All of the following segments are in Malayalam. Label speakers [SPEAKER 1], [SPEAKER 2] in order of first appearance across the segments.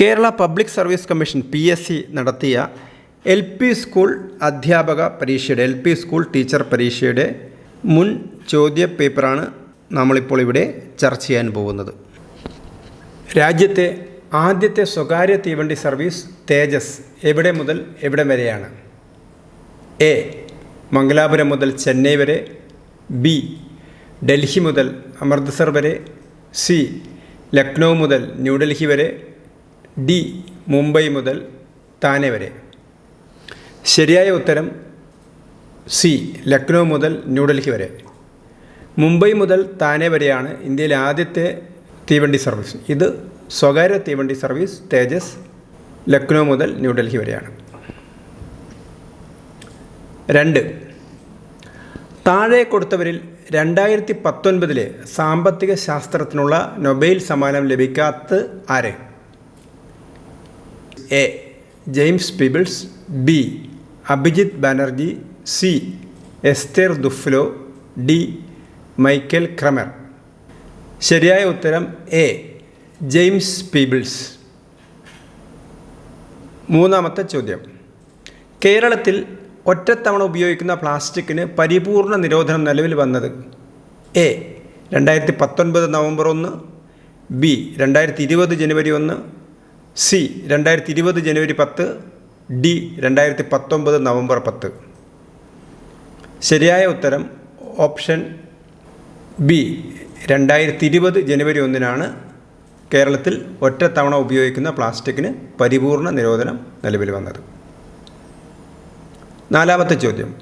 [SPEAKER 1] Kerala public service commission P S C നടത്തിയ എൽ പി സ്കൂൾ അധ്യാപക പരീക്ഷയുടെ എൽ പി സ്കൂൾ ടീച്ചർ പരീക്ഷയുടെ മുൻ ചോദ്യ പേപ്പറാണ് നമ്മളിപ്പോൾ ഇവിടെ ചർച്ച ചെയ്യാൻ പോകുന്നത്. രാജ്യത്തെ ആദ്യത്തെ സ്വകാര്യ തീവണ്ടി സർവീസ് തേജസ് എവിടെ മുതൽ എവിടെ വരെയാണ്? എ. മംഗലാപുരം മുതൽ ചെന്നൈ വരെ ബി. ഡൽഹി മുതൽ അമൃത്സർ വരെ സി. ലക്നൗ മുതൽ ന്യൂഡൽഹി വരെ ഡി മുംബൈ മുതൽ താനെ വരെ. ശരിയായ ഉത്തരം സി ലക്നൗ മുതൽ ന്യൂഡൽഹി വരെ. മുംബൈ മുതൽ താനെ വരെയാണ് ഇന്ത്യയിലെ ആദ്യത്തെ തീവണ്ടി സർവീസ്. ഇത് സ്വകാര്യ തീവണ്ടി സർവീസ് തേജസ് ലക്നൗ മുതൽ ന്യൂഡൽഹി വരെയാണ്. രണ്ട് താഴെ കൊടുത്തവരിൽ രണ്ടായിരത്തി പത്തൊൻപതിലെ സാമ്പത്തിക ശാസ്ത്രത്തിനുള്ള നൊബൈൽ സമ്മാനം ലഭിക്കാത്ത ആര്? A. James Peebles B. Abhijit Banerjee C. Esther Duflo D. Michael Kremer. ശരിയായ ഉത്തരം എ. James Peebles. മൂന്നാമത്തെ ചോദ്യം. കേരളത്തിൽ ഒറ്റത്തവണ ഉപയോഗിക്കുന്ന പ്ലാസ്റ്റിക്കിന് പരിപൂർണ നിരോധനം നിലവിൽ വന്നത് എ. രണ്ടായിരത്തി പത്തൊൻപത് നവംബർ ഒന്ന് ബി. രണ്ടായിരത്തി ഇരുപത് ജനുവരി ഒന്ന് സി രണ്ടായിരത്തി ഇരുപത് ജനുവരി പത്ത് ഡി രണ്ടായിരത്തി പത്തൊമ്പത് നവംബർ പത്ത്. ശരിയായ ഉത്തരം ഓപ്ഷൻ ബി രണ്ടായിരത്തി ഇരുപത് ജനുവരി ഒന്നിനാണ്. കേരളത്തിൽ ഒറ്റത്തവണ ഉപയോഗിക്കുന്ന പ്ലാസ്റ്റിക്കിന് പരിപൂർണ നിരോധനം നിലവിൽ വന്നത്. നാലാമത്തെ ചോദ്യം.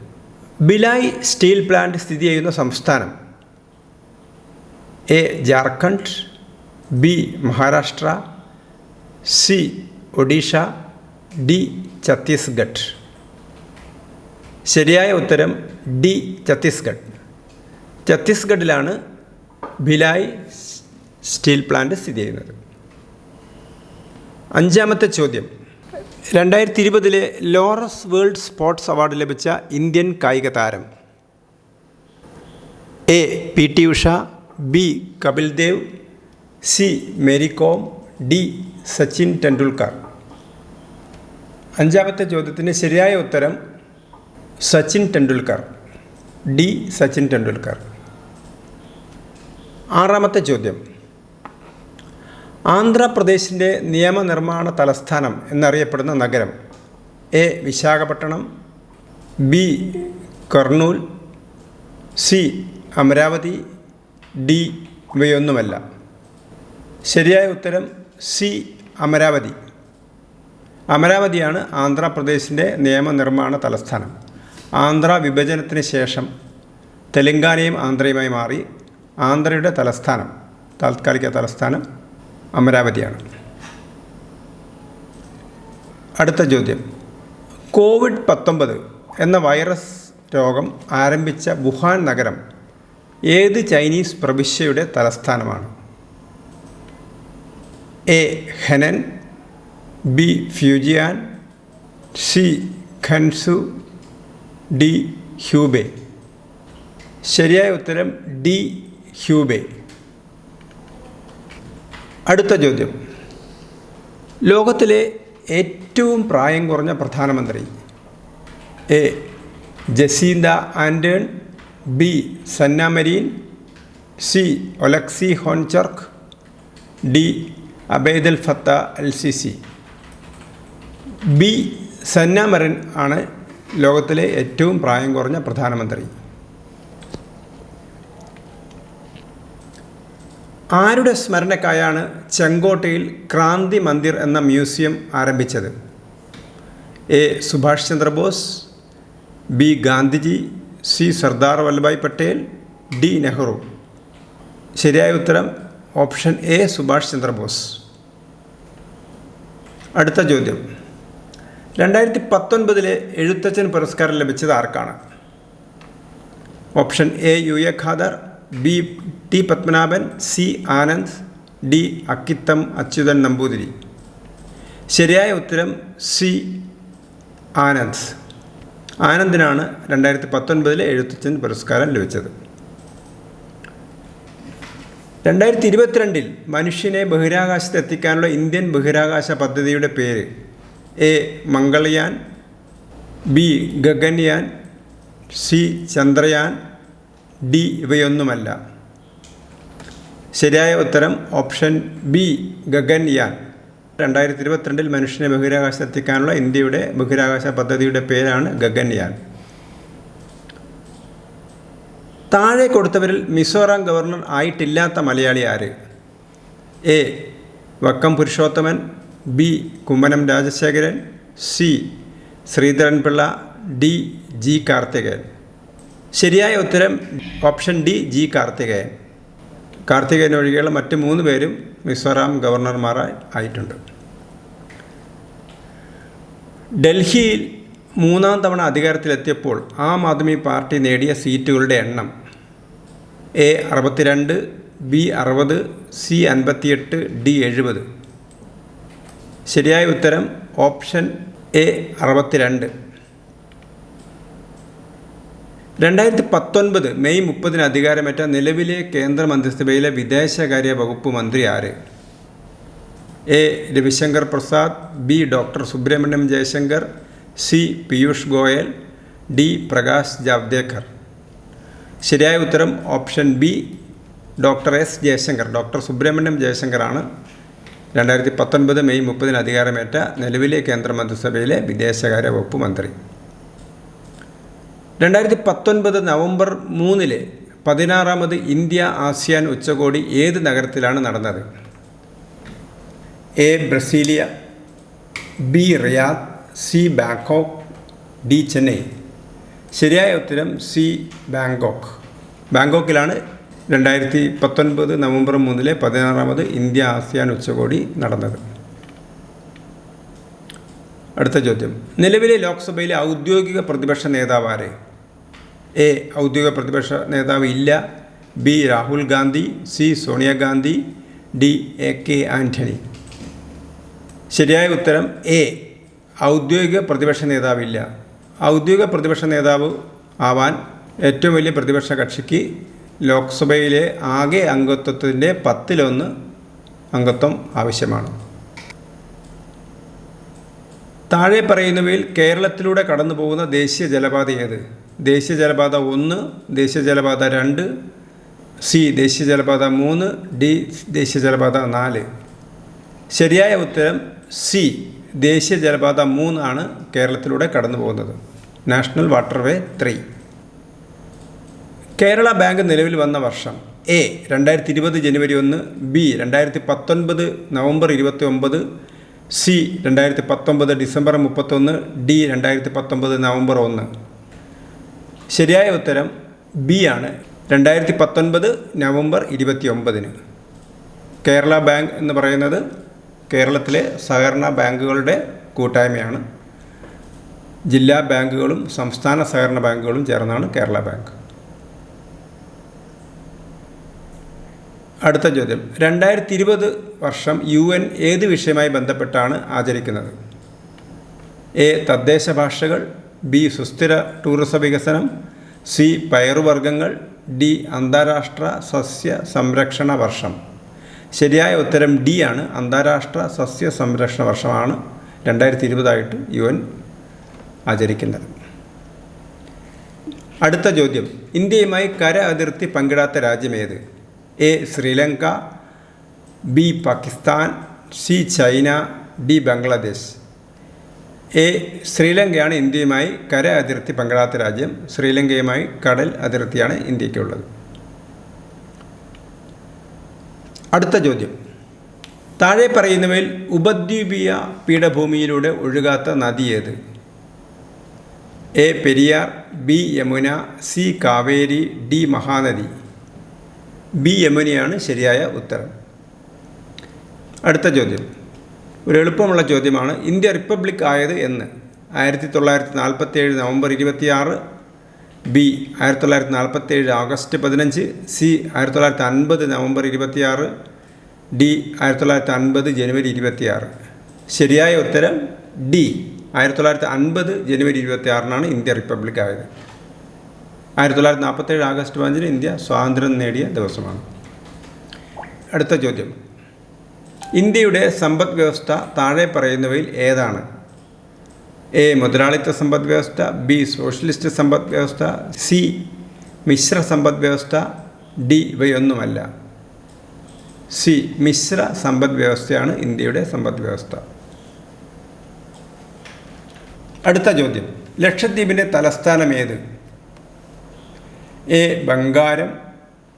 [SPEAKER 1] ബിലായ് സ്റ്റീൽ പ്ലാന്റ് സ്ഥിതി ചെയ്യുന്ന സംസ്ഥാനം A Jharkhand B Maharashtra C Odisha D Chhattisgarh. ശരിയായ ഉത്തരം ഡി ഛത്തീസ്ഗഡ്. ഛത്തീസ്ഗഡിലാണ് ഭിലായ് സ്റ്റീൽ പ്ലാന്റ് സ്ഥിതി ചെയ്യുന്നത്. അഞ്ചാമത്തെ ചോദ്യം. രണ്ടായിരത്തി ഇരുപതിലെ ലോറസ് വേൾഡ് സ്പോർട്സ് അവാർഡ് ലഭിച്ച ഇന്ത്യൻ കായിക താരം. A P T Usha B Kapil Dev C Mary Kom D Sachin Tendulkar. അഞ്ചാമത്തെ ചോദ്യത്തിന് ശരിയായ ഉത്തരം സച്ചിൻ ടെണ്ടുൽക്കർ. ഡി സച്ചിൻ ടെണ്ടുൽക്കർ. ആറാമത്തെ ചോദ്യം. ആന്ധ്രാപ്രദേശിന്റെ നിയമനിർമ്മാണ തലസ്ഥാനം എന്നറിയപ്പെടുന്ന നഗരം A Visakhapatnam B Kurnool C Amaravati D ഇവയൊന്നുമല്ല. ശരിയായ ഉത്തരം സി അമരാവതി. അമരാവതിയാണ് ആന്ധ്രാപ്രദേശിന്റെ നിയമനിർമ്മാണ തലസ്ഥാനം. ആന്ധ്ര വിഭജനത്തിന് ശേഷം തെലങ്കാനയും ആന്ധ്രയുമായി മാറി ആന്ധ്രയുടെ തലസ്ഥാനം താൽക്കാലിക തലസ്ഥാനം അമരാവതിയാണ്. അടുത്ത ചോദ്യം. കോവിഡ് പത്തൊമ്പത് എന്ന വൈറസ് രോഗം ആരംഭിച്ച വുഹാൻ നഗരം ഏത് ചൈനീസ് പ്രവിശ്യയുടെ തലസ്ഥാനമാണ്? A Henan B Fujian C Gansu D Hubei. ശരിയായ ഉത്തരം ഡി ഹ്യൂബെ. അടുത്ത ചോദ്യം. ലോകത്തിലെ ഏറ്റവും പ്രായം കുറഞ്ഞ പ്രധാനമന്ത്രി A Jacinda Ardern B Sanna Marin C Oleksiy Honcharuk D Abdel Fattah al C C B Sanna Marin ആണ് ലോകത്തിലെ ഏറ്റവും പ്രായം കുറഞ്ഞ പ്രധാനമന്ത്രി. ആരുടെ സ്മരണക്കായാണ് ചെങ്കോട്ടയിൽ ക്രാന്തി മന്ദിർ എന്ന മ്യൂസിയം ആരംഭിച്ചത്? A Subhash Chandrabose B Gandhiji C Sardar Vallabhbhai Patel D Nehru. ശരിയായ ഉത്തരം ഓപ്ഷൻ എ സുഭാഷ് ചന്ദ്രബോസ്. അടുത്ത ചോദ്യം. രണ്ടായിരത്തി പത്തൊൻപതിലെ എഴുത്തച്ഛൻ പുരസ്കാരം ലഭിച്ചത് ആർക്കാണ്? Option A U A Khader B T Padmanabhan C Anand D Akkitham Achuthan Namboothiri. ശരിയായ ഉത്തരം സി ആനന്ദ്. ആനന്ദിനാണ് രണ്ടായിരത്തി പത്തൊൻപതിലെ എഴുത്തച്ഛൻ പുരസ്കാരം ലഭിച്ചത്. രണ്ടായിരത്തി ഇരുപത്തിരണ്ടിൽ മനുഷ്യനെ ബഹിരാകാശത്ത് എത്തിക്കാനുള്ള ഇന്ത്യൻ ബഹിരാകാശ പദ്ധതിയുടെ പേര് A Mangalyaan B Gaganyaan C Chandrayaan D ഇവയൊന്നുമല്ല. ശരിയായ ഉത്തരം ഓപ്ഷൻ ബി ഗഗൻയാൻ. രണ്ടായിരത്തി ഇരുപത്തിരണ്ടിൽ മനുഷ്യനെ ബഹിരാകാശത്ത് എത്തിക്കാനുള്ള ഇന്ത്യയുടെ ബഹിരാകാശ പദ്ധതിയുടെ പേരാണ് ഗഗൻയാൻ. താഴെ കൊടുത്തവരിൽ മിസോറാം ഗവർണർ ആയിട്ടില്ലാത്ത മലയാളി ആര്? A. Vakkom Purushothaman B. Kummanam Rajasekharan C. Sreedharanpillai D. G. Karthikeyan. ശരിയായ ഉത്തരം option D G. Karthikeyan. Karthikeyan ഒഴികെയുള്ള മറ്റ് മൂന്ന് പേരും മിസോറാം ഗവർണർമാരായി ആയിട്ടുണ്ട്. ഡൽഹിയിൽ മൂന്നാം തവണ അധികാരത്തിലെത്തിയപ്പോൾ ആം ആദ്മി പാർട്ടി നേടിയ സീറ്റുകളുടെ എണ്ണം എ അറുപത്തിരണ്ട് ബി അറുപത് സി അൻപത്തിയെട്ട് ഡി എഴുപത്. ശരിയായ ഉത്തരം ഓപ്ഷൻ എ അറുപത്തിരണ്ട്. രണ്ടായിരത്തി പത്തൊൻപത് മെയ് മുപ്പതിന് അധികാരമേറ്റ നിലവിലെ കേന്ദ്ര മന്ത്രിസഭയിലെ വിദേശകാര്യ വകുപ്പ് മന്ത്രി ആര്? A Ravishankar Prasad B doctor Subrahmanyam Jaishankar C Piyush Goyal D Prakash Javadekar. ശരിയായ ഉത്തരം option B doctor S Jaishankar. Doctor Subrahmanyam ജയശങ്കറാണ്. രണ്ടായിരത്തി പത്തൊൻപത് മെയ് മുപ്പതിന് അധികാരമേറ്റ നിലവിലെ കേന്ദ്രമന്ത്രിസഭയിലെ വിദേശകാര്യ വകുപ്പ് മന്ത്രി. രണ്ടായിരത്തി പത്തൊൻപത് നവംബർ മൂന്നിലെ പതിനാറാമത് ഇന്ത്യ ആസിയാൻ ഉച്ചകോടി ഏത് നഗരത്തിലാണ് നടന്നത്? A Brasilia B Riyadh C Bangkok D Chennai. ശരിയായ ഉത്തരം സി ബാങ്കോക്ക് ബാങ്കോക്കിലാണ് രണ്ടായിരത്തി പത്തൊൻപത് നവംബർ മൂന്നിലെ പതിനാറാമത് ഇന്ത്യ ആസിയാൻ ഉച്ചകോടി നടന്നത്. അടുത്ത ചോദ്യം. നിലവിലെ ലോക്സഭയിലെ ഔദ്യോഗിക പ്രതിപക്ഷ നേതാവ് ആരെ എ. ഔദ്യോഗിക പ്രതിപക്ഷ നേതാവ് ഇല്ല. B. Rahul Gandhi. C. Sonia Gandhi D. A. K. Antony ശരിയായ ഉത്തരം എ. ഔദ്യോഗിക പ്രതിപക്ഷ നേതാവില്ല. ഔദ്യോഗിക പ്രതിപക്ഷ നേതാവ് ആവാൻ ഏറ്റവും വലിയ പ്രതിപക്ഷ കക്ഷിക്ക് ലോക്സഭയിലെ ആകെ അംഗത്വത്തിന്റെ പത്തിലൊന്ന് അംഗത്വം ആവശ്യമാണ്. താഴെ പറയുന്നവയിൽ കേരളത്തിലൂടെ കടന്നു പോകുന്ന ദേശീയ ജലപാത ഏത്? ദേശീയ ജലപാത ഒന്ന് ദേശീയ ജലപാത രണ്ട് സി ദേശീയ ജലപാത മൂന്ന് ഡി ദേശീയ ജലപാത നാല്. ശരിയായ ഉത്തരം സി. ദേശീയ ജലപാത മൂന്നാണ് കേരളത്തിലൂടെ കടന്നു പോകുന്നത്. National waterway three. Kerala bank നിലവിൽ വന്ന വർഷം എ രണ്ടായിരത്തി ഇരുപത് ജനുവരി ഒന്ന് ബി രണ്ടായിരത്തി പത്തൊൻപത് നവംബർ ഇരുപത്തി ഒമ്പത് സി രണ്ടായിരത്തി പത്തൊമ്പത് ഡിസംബർ മുപ്പത്തൊന്ന് ഡി രണ്ടായിരത്തി പത്തൊമ്പത് നവംബർ ഒന്ന്. ശരിയായ ഉത്തരം ബി ആണ് രണ്ടായിരത്തി പത്തൊൻപത് നവംബർ ഇരുപത്തി ഒമ്പതിന് കേരള ബാങ്ക് എന്ന് പറയുന്നത് കേരളത്തിലെ സഹകരണ ബാങ്കുകളുടെ കൂട്ടായ്മയാണ്. ജില്ലാ ബാങ്കുകളും സംസ്ഥാന സഹകരണ ബാങ്കുകളും ചേർന്നാണ് കേരള ബാങ്ക്. അടുത്ത ചോദ്യം. രണ്ടായിരത്തി ഇരുപത് വർഷം യു എൻ ഏത് വിഷയമായി ബന്ധപ്പെട്ടാണ് ആചരിക്കുന്നത്? എ. തദ്ദേശ ഭാഷകൾ ബി. സുസ്ഥിര ടൂറിസം വികസനം സി. പയറുവർഗങ്ങൾ ഡി. അന്താരാഷ്ട്ര സസ്യ സംരക്ഷണ വർഷം. ശരിയായ ഉത്തരം ഡി ആണ്. അന്താരാഷ്ട്ര സസ്യ സംരക്ഷണ വർഷമാണ് രണ്ടായിരത്തി ഇരുപതായിട്ട് യു എൻ ആചരിക്കുന്നത്. അടുത്ത ചോദ്യം. ഇന്ത്യയുമായി കര അതിർത്തി പങ്കിടാത്ത രാജ്യമേത് A Sri Lanka B Pakistan C China D Bangladesh. A ശ്രീലങ്കയാണ് ഇന്ത്യയുമായി കര അതിർത്തി പങ്കിടാത്ത രാജ്യം. ശ്രീലങ്കയുമായി കടൽ അതിർത്തിയാണ് ഇന്ത്യക്കുള്ളത് അടുത്ത ചോദ്യം. താഴെ പറയുന്നവയിൽ ഉപദ്വീപീയ പീഠഭൂമിയിലൂടെ ഒഴുകാത്ത നദി ഏത്? A. Periyar B. Yamuna C. Kaveri D. Mahanadi. B. യമുനയാണ് ശരിയായ ഉത്തരം. അടുത്ത ചോദ്യം. ഒരു എളുപ്പമുള്ള ചോദ്യമാണ് ഇന്ത്യ റിപ്പബ്ലിക് ആയത് എന്ന്. ആയിരത്തി തൊള്ളായിരത്തി നാൽപ്പത്തി ഏഴ് നവംബർ ഇരുപത്തിയാറ് ബി ആയിരത്തി തൊള്ളായിരത്തി നാൽപ്പത്തി ഏഴ് ഓഗസ്റ്റ് പതിനഞ്ച് സി ആയിരത്തി തൊള്ളായിരത്തി അൻപത് നവംബർ ഇരുപത്തിയാറ് ഡി ആയിരത്തി തൊള്ളായിരത്തി അൻപത് ജനുവരി ഇരുപത്തിയാറ്. ശരിയായ ഉത്തരം ഡി. ആയിരത്തി തൊള്ളായിരത്തി അൻപത് ജനുവരി ഇരുപത്തിയാറിനാണ് ഇന്ത്യ റിപ്പബ്ലിക് ആയത്. ആയിരത്തി തൊള്ളായിരത്തി നാൽപ്പത്തേഴ് ആഗസ്റ്റ് പതിനഞ്ചിന് ഇന്ത്യ സ്വാതന്ത്ര്യം നേടിയ ദിവസമാണ്. അടുത്ത ചോദ്യം. ഇന്ത്യയുടെ സമ്പദ് വ്യവസ്ഥ താഴെ പറയുന്നവയിൽ ഏതാണ്? എ. മുതലാളിത്ത സമ്പദ് വ്യവസ്ഥ ബി. സോഷ്യലിസ്റ്റ് സമ്പദ് വ്യവസ്ഥ സി. മിശ്ര സമ്പദ് വ്യവസ്ഥ ഡി. ഇവയൊന്നുമല്ല. സി. മിശ്ര സമ്പദ് വ്യവസ്ഥയാണ് ഇന്ത്യയുടെ സമ്പദ് വ്യവസ്ഥ. അടുത്ത ചോദ്യം. ലക്ഷദ്വീപിന്റെ തലസ്ഥാനം ഏത്? A. Bangaram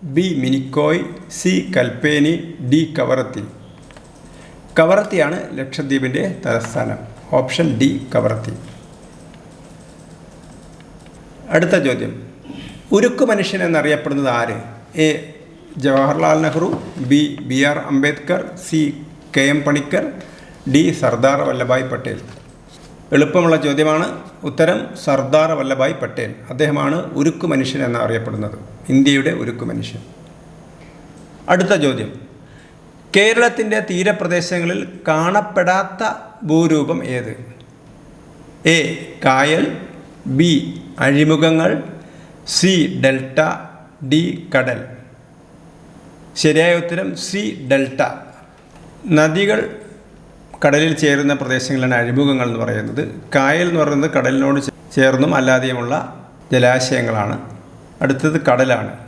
[SPEAKER 1] B. Minicoy C. Kalpeni D. Kavaratti. കവറത്തിയാണ് ലക്ഷദ്വീപിന്റെ തലസ്ഥാനം. ഓപ്ഷൻ ഡി കവർത്തി അടുത്ത ചോദ്യം. ഉരുക്കു മനുഷ്യൻ എന്നറിയപ്പെടുന്നത് ആര്? A Jawaharlal Nehru B B R Ambedkar C K M Panikkar D Sardar Vallabhbhai Patel. എളുപ്പമുള്ള ചോദ്യമാണ്. ഉത്തരം സർദാർ വല്ലഭായ് പട്ടേൽ. അദ്ദേഹമാണ് ഉരുക്കു മനുഷ്യൻ എന്നറിയപ്പെടുന്നത്. ഇന്ത്യയുടെ ഉരുക്കു മനുഷ്യൻ. അടുത്ത ചോദ്യം. കേരളത്തിന്റെ തീരപ്രദേശങ്ങളിൽ കാണപ്പെടാത്ത ഭൂരൂപം ഏത്? എ കായൽ ബി അഴിമുഖങ്ങൾ സി ഡെൽറ്റ ഡി കടൽ. ശരിയായ ഉത്തരം സി ഡെൽറ്റ. നദികൾ കടലിൽ ചേരുന്ന പ്രദേശങ്ങളാണ് അഴിമുഖങ്ങൾ എന്ന് പറയുന്നത്. കായൽ എന്ന് പറയുന്നത് കടലിനോട് ചേർന്നും അല്ലാതെയുമുള്ള ജലാശയങ്ങളാണ്. അടുത്തത് കടലാണ്.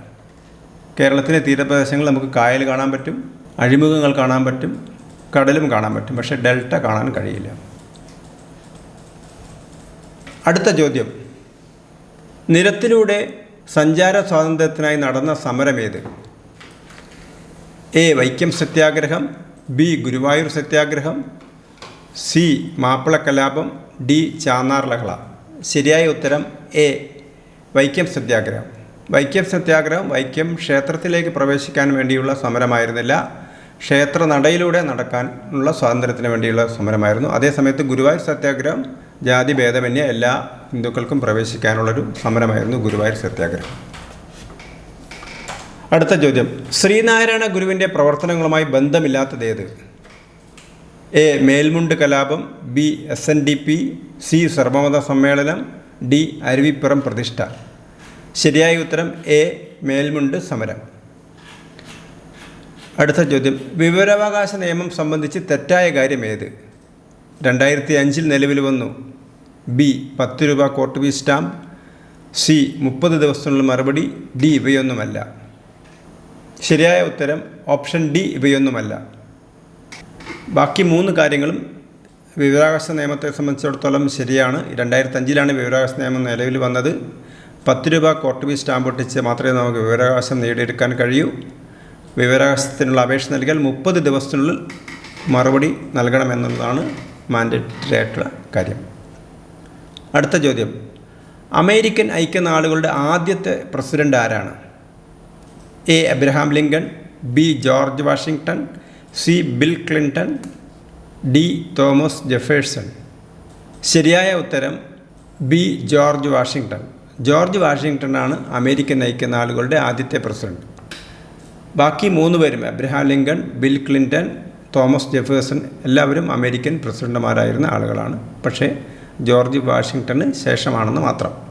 [SPEAKER 1] കേരളത്തിലെ തീരപ്രദേശങ്ങൾ നമുക്ക് കായൽ കാണാൻ പറ്റും അഴിമുഖങ്ങൾ കാണാൻ പറ്റും കടലും കാണാൻ പറ്റും പക്ഷേ ഡെൽറ്റ കാണാൻ കഴിയില്ല. അടുത്ത ചോദ്യം. നിരത്തിലൂടെ സഞ്ചാര സ്വാതന്ത്ര്യത്തിനായി നടന്ന സമരമേത് എ വൈക്കം സത്യാഗ്രഹം ബി ഗുരുവായൂർ സത്യാഗ്രഹം സി മാപ്പിള കലാപം ഡി ചാന്നാർ ലഹള. ശരിയായ ഉത്തരം എ വൈക്കം സത്യാഗ്രഹം. വൈക്കം സത്യാഗ്രഹം വൈക്കം ക്ഷേത്രത്തിലേക്ക് പ്രവേശിക്കാൻ വേണ്ടിയുള്ള സമരമായിരുന്നില്ല. ക്ഷേത്ര നടയിലൂടെ നടക്കാനുള്ള സ്വാതന്ത്ര്യത്തിന് വേണ്ടിയുള്ള സമരമായിരുന്നു. അതേസമയത്ത് ഗുരുവായൂർ സത്യാഗ്രഹം ജാതി ഭേദമന്യേ എല്ലാ ഹിന്ദുക്കൾക്കും പ്രവേശിക്കാനുള്ളൊരു സമരമായിരുന്നു ഗുരുവായൂർ സത്യാഗ്രഹം. അടുത്ത ചോദ്യം. ശ്രീനാരായണ ഗുരുവിന്റെ പ്രവർത്തനങ്ങളുമായി ബന്ധമില്ലാത്തത് ഏത്? എ. മേൽമുണ്ട് കലാപം B. S N D P C. സർവമത സമ്മേളനം ഡി. അരുവിപ്പുറം പ്രതിഷ്ഠ. ശരിയായ ഉത്തരം എ. മേൽമുണ്ട് സമരം. അടുത്ത ചോദ്യം. വിവരാവകാശ നിയമം സംബന്ധിച്ച് തെറ്റായ കാര്യം ഏത്? രണ്ടായിരത്തി അഞ്ചിൽ നിലവിൽ വന്നു. ബി പത്ത് രൂപ കോട്ട് ഫീസ് സ്റ്റാമ്പ്. സി മുപ്പത് ദിവസത്തിനുള്ള മറുപടി. ഡി ഇവയൊന്നുമല്ല. ശരിയായ ഉത്തരം ഓപ്ഷൻ ഡി ഇവയൊന്നുമല്ല. ബാക്കി മൂന്ന് കാര്യങ്ങളും വിവരാവകാശ നിയമത്തെ സംബന്ധിച്ചിടത്തോളം ശരിയാണ്. രണ്ടായിരത്തി അഞ്ചിലാണ് വിവരാവകാശ നിയമം നിലവിൽ വന്നത്. പത്ത് രൂപ കോട്ട് ഫീസ് സ്റ്റാമ്പ് ഒട്ടിച്ച് മാത്രമേ നമുക്ക് വിവരാവകാശം നേടിയെടുക്കാൻ കഴിയൂ. വിവരാവകാശത്തിനുള്ള അപേക്ഷ നൽകിയാൽ മുപ്പത് ദിവസത്തിനുള്ളിൽ മറുപടി നൽകണമെന്നുള്ളതാണ് മാൻഡേറ്ററി ആയിട്ടുള്ള കാര്യം. അടുത്ത ചോദ്യം. അമേരിക്കൻ ഐക്യനാടുകളുടെ ആദ്യത്തെ പ്രസിഡന്റ് ആരാണ്? A. Abraham Lincoln B. George Washington C. Bill Clinton D. Thomas Jefferson. ശരിയായ ഉത്തരം B. George Washington George Washington ആണ് അമേരിക്കൻ ഐക്യനാടുകളുടെ ആദ്യത്തെ പ്രസിഡന്റ്. ബാക്കി മൂന്ന് പേരും Abraham Lincoln Bill Clinton Thomas Jefferson എല്ലാവരും അമേരിക്കൻ പ്രസിഡന്റുമാരായിരുന്ന ആളുകളാണ്. പക്ഷേ ജോർജ് വാഷിങ്ടണ് ശേഷമാണെന്ന് മാത്രം.